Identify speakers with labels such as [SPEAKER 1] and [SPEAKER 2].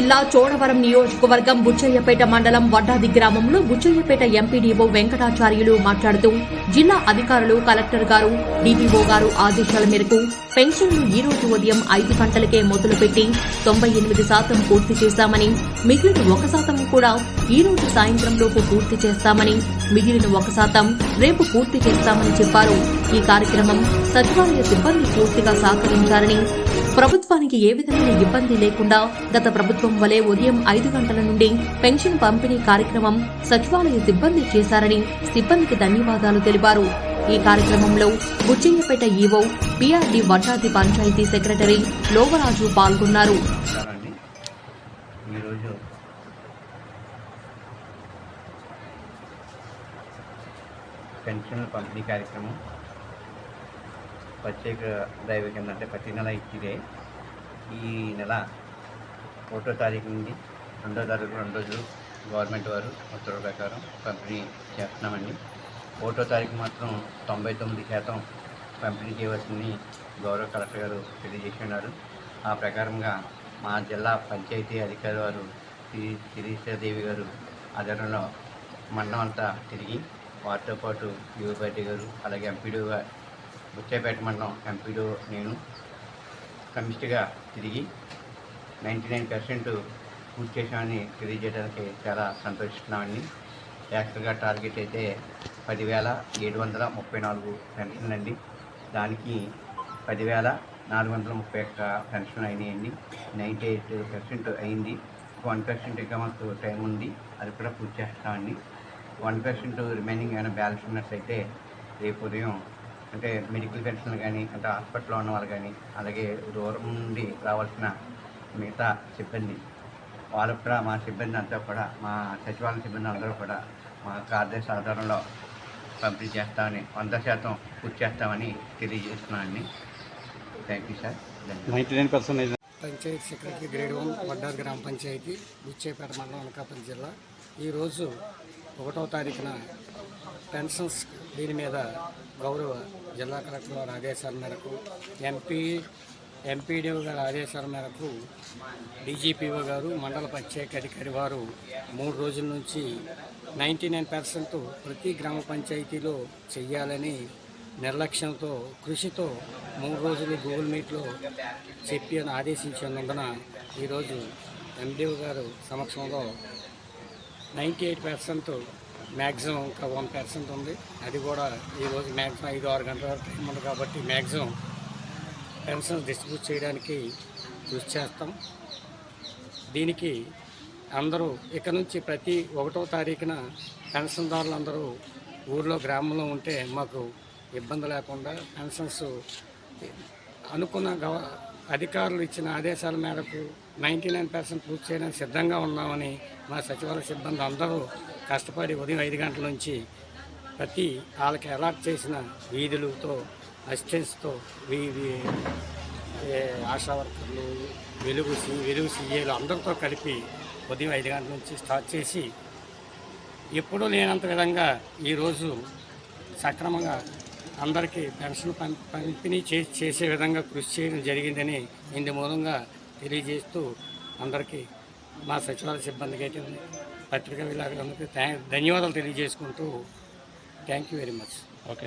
[SPEAKER 1] జిల్లా చోడవరం నియోజకవర్గం బుచ్చయ్యపేట మండలం వడ్డాది గ్రామంలో బుచ్చయ్యపేట ఎంపీడీఓ వెంకటాచార్యులు మాట్లాడుతూ జిల్లా అధికారులు కలెక్టర్ గారు డీపీఓ గారు ఆదేశాల మేరకు పెన్షన్లు ఈ రోజు ఉదయం ఐదు గంటలకే మొదలుపెట్టి తొంభై ఎనిమిది శాతం పూర్తి చేశామని మిగిలిన ఒక శాతం కూడా ఈ రోజు సాయంత్రంలోపు పూర్తి చేస్తామని మిగిలిన ఒక శాతం రేపు పూర్తి చేస్తామని చెప్పారు. ఈ కార్యక్రమం సచివాలయ సిబ్బంది పూర్తిగా సహకరించారని ప్రభుత్వానికి ఏ విధమైన ఇబ్బంది లేకుండా గత ప్రభుత్వం వలె ఉదయం ఐదు గంటల నుండి పెన్షన్ పంపిణీ కార్యక్రమం సచివాలయ సిబ్బంది చేశారని సిబ్బందికి ధన్యవాదాలు తెలిపారు. ఈ కార్యక్రమంలో Buchayyapeta EO PRD Vaddadi panchayat secretary Lovaraju పాల్గొన్నారు.
[SPEAKER 2] పెన్షన్ పంపిణీ కార్యక్రమం ప్రత్యేక డ్రైవర్ కింద అంటే ప్రతి నెల ఇచ్చిదే. ఈ నెల ఒకటో తారీఖు నుండి రెండో తారీఖు రెండు రోజులు గవర్నమెంట్ వారు ఉత్తర్వుల ప్రకారం పంపిణీ చేస్తున్నామండి. ఒకటో తారీఖు మాత్రం తొంభై తొమ్మిది శాతం పంపిణీ చేయవలసింది గౌరవ కలెక్టర్ గారు తెలియజేసి ఉన్నారు ఆ ప్రకారంగా మా జిల్లా పంచాయతీ అధికారి వారు శ్రీ శిరీషాదేవి గారు ఆధ్వర్యంలో మండలం అంతా తిరిగి వారితో పాటు యువపాటి గారు అలాగే ఎంపీడీ బుచ్చేపేట మండలం ఎంపీడీ నేను కమిస్ట్గా తిరిగి నైంటీ నైన్ పర్సెంట్ పూర్తి చేసామని తెలియజేయడానికి చాలా సంతోషిస్తున్నామండి. యాక్చువల్గా టార్గెట్ అయితే పదివేల ఏడు వందల ముప్పై నాలుగు పెన్షన్ అండి. దానికి పదివేల నాలుగు వందల ముప్పై ఒక్క పెన్షన్ అయినాయండి. నైంటీ ఎయిట్ పర్సెంట్ అయింది. వన్ పర్సెంట్ ఇంకా మాకు టైం ఉంది. అది కూడా పూర్తి చేస్తామండి. వన్ పర్సెంట్ రిమైనింగ్ ఏమైనా బ్యాలెన్స్ ఉన్నట్లయితే రేపు ఉదయం అంటే మెడికల్ పెన్షన్లు కానీ అంటే హాస్పిటల్లో ఉన్న వాళ్ళు కానీ అలాగే దూరం నుండి రావాల్సిన మిగతా సిబ్బంది వాళ్ళకు కూడా మా సిబ్బంది అంతా కూడా మా సచివాలయ సిబ్బంది అందరూ కూడా మా కార్యదర్శి ఆధారంలో పంపిణీ చేస్తామని వంద శాతం పూర్తి చేస్తామని తెలియజేస్తున్నానండి థ్యాంక్ యూ సార్ ధన్యవాదాలు.
[SPEAKER 3] Ninety nine percent
[SPEAKER 4] panchayat secretary grade one Vaddar గ్రామ పంచాయతీ బుచ్చేపేట మండలం అనకాపల్లి జిల్లా. ఈరోజు ఒకటో తారీఖున పెన్షన్స్ దీని మీద గౌరవ జిల్లా కలెక్టర్ గారి ఆదేశాల మేరకు ఎంపీ ఎంపీడీఓ గారి ఆదేశాల మేరకు డీజీపీఓ గారు మండల పంచాయతీ అధికారి వారు మూడు రోజుల నుంచి నైంటీ నైన్ పర్సెంట్ ప్రతి గ్రామ పంచాయతీలో చెయ్యాలని నిర్లక్ష్యంతో కృషితో మూడు రోజులు గూగుల్ మీట్లో చెప్పి అని ఆదేశించినందున ఈరోజు ఎండిఓ గారు సమక్షంలో నైంటీ ఎయిట్ పర్సెంట్ మ్యాక్సిమం ఇంకా వన్ పర్సెంట్ ఉంది. అది కూడా ఈరోజు మ్యాక్సిమం ఐదు ఆరు గంటల వరకు టైం ఉంది కాబట్టి మ్యాక్సిమం పెన్షన్స్ డిస్ట్రిబ్యూట్ చేయడానికి కృషి చేస్తాం. దీనికి అందరూ ఇక్కడ నుంచి ప్రతి ఒకటో తారీఖున పెన్షన్దారులు అందరూ ఊర్లో గ్రామంలో ఉంటే మాకు ఇబ్బంది లేకుండా పెన్షన్స్ అనుకున్న గవ అధికారులు ఇచ్చిన ఆదేశాల మేరకు నైంటీ నైన్ పర్సెంట్ పూర్తి చేయడానికి సిద్ధంగా ఉన్నామని మా సచివాలయ సిబ్బంది అందరూ కష్టపడి ఉదయం ఐదు గంటల నుంచి ప్రతి వాళ్ళకి అలాట్ చేసిన వీధులతో అసిస్టెంట్స్తో వీ ఆశా వర్కర్లు వెలుగు సి వెలుగు సీఏలు అందరితో కలిపి ఉదయం ఐదు గంటల నుంచి స్టార్ట్ చేసి ఎప్పుడూ లేనంత విధంగా ఈరోజు సక్రమంగా అందరికీ పెన్షన్ పంపిణీ చే చేసే విధంగా కృషి చేయడం జరిగిందని ఇందు మూలంగా తెలియజేస్తూ అందరికీ మా సచివాలయ సిబ్బందికి అయితే పత్రికా విలేకరులందరికీ ధన్యవాదాలు తెలియజేసుకుంటూ thank you very much.
[SPEAKER 3] Okay